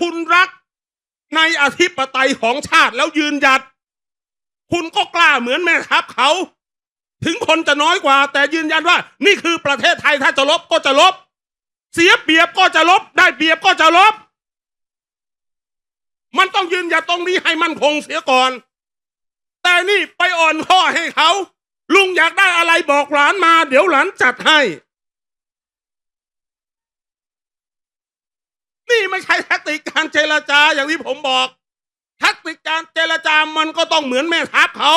คุณรักในอธิปไตยของชาติแล้วยืนหยัด คุณก็กล้าเหมือนแม่ทัพเขา ถึงคนจะน้อยกว่า แต่ยืนยันว่า นี่คือประเทศไทยถ้าจะลบก็จะลบ เสียเปรียบก็จะลบ ได้เปรียบก็จะลบ มันต้องยืนหยัดตรงนี้ให้มั่นคงเสียก่อน แต่นี่ไปอ่อนข้อให้เขา ลุงอยากได้อะไรบอกหลานมา เดี๋ยวหลานจัดให้ ไม่ใช่แทคติกการเจรจาอย่างที่ผมบอกแทคติกการเจรจามันก็ต้องเหมือนแม่ทัพเขา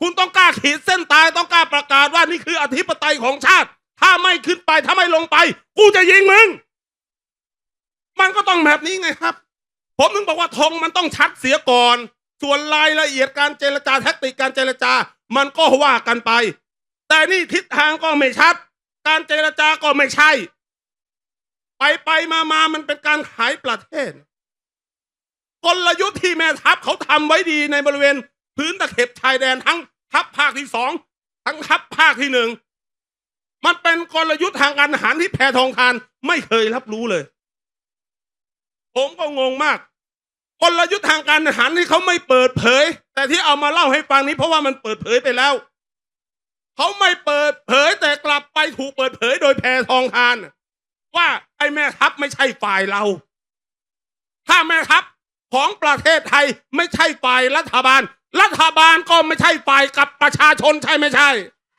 คุณต้องกล้าขีดเส้นตายต้องกล้าประกาศว่านี่คืออธิปไตยของชาติ ถ้าไม่ขึ้นไปถ้าไม่ลงไป กูจะยิงมึง มันก็ต้องแบบนี้ไงครับ ผมถึงบอกว่าธงมันต้องชัดเสียก่อน ส่วนรายละเอียดการเจรจาแทคติกการเจรจา มันก็ว่ากันไป แต่นี่ทิศทางก็ไม่ชัด การเจรจาก็ไม่ใช่ ไปไปมามามันเป็นการขายประเทศ กลยุทธ์ที่แม่ทัพเขาทำไว้ดีในบริเวณ พื้นตะเข็บชายแดนทั้งทัพภาคที่สองทั้งทัพภาคที่หนึ่งมันเป็นกลยุทธ์ทางการทหารที่แพทองทานไม่เคยรับรู้เลย ผมก็งงมากกลยุทธ์ทางการทหารที่เขาไม่เปิดเผย แต่ที่เอามาเล่าให้ฟังนี้เพราะว่ามันเปิดเผยไปแล้ว เขาไม่เปิดเผยแต่กลับไปถูกเปิดเผยโดยแพทองทาน ว่าไอ้แม่ทัพไม่ใช่ฝ่ายเรา ถ้าแม่ทัพของประเทศไทยไม่ใช่ฝ่ายรัฐบาล รัฐบาลก็ไม่ใช่ฝ่ายกับประชาชนใช่ไม่ใช่